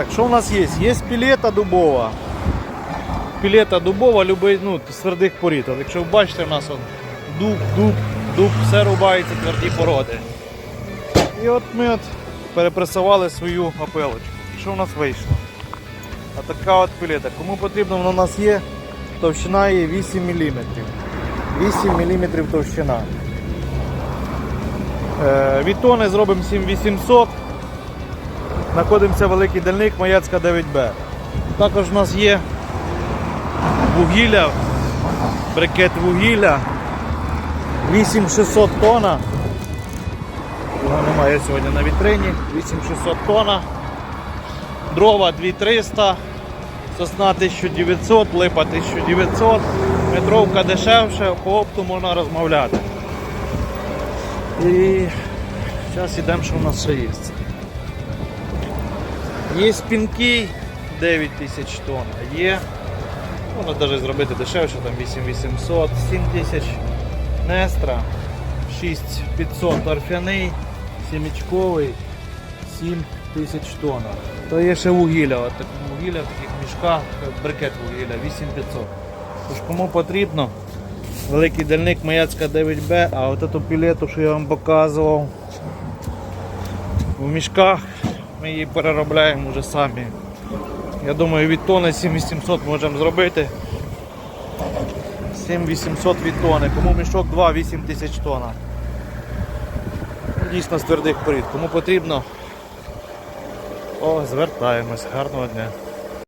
Так, що в нас є? Є пілета дубова. Пілета дубова, любий, ну, з твердих порід. От Якщо ви бачите, у нас он дуб, дуб, дуб, все рубається тверді породи. І от ми от перепресували свою опелочку. Що в нас вийшло? А така от пілета. Кому потрібно, вона у нас є. Товщина є 8 мм. 8 мм товщина. Е, від тони зробимо 7800. Знаходимося великий дальник Маяцька 9Б. Також у нас є вугілля, брикет вугілля 8600 тонна. Його немає сьогодні на вітрині. 8600 тонна. Дрова 2300, сосна 1900, липа 1900, метровка дешевше, по опту можна розмовляти. І зараз йдемо, що у нас ще є. Є спінки 9000 тонн, а є. Можна навіть зробити дешевше, там 8800, 7000 Нестра, 6500 торфяний, сімічковий, 7000 тонн. То є ще вугілля, от таке вугілля в таких мішках, брикет вугілля 8500. Тож кому потрібно, великий дальник Маяцька 9Б, а от цю пілету, що я вам показував, в мішках ми її переробляємо вже самі. Я думаю, від тони 7800 можемо зробити. 7800 від тони. Кому мішок 2, 8 тисяч тонна. Дійсно з твердих порід. Кому потрібно, о, звертаємось. Гарного дня.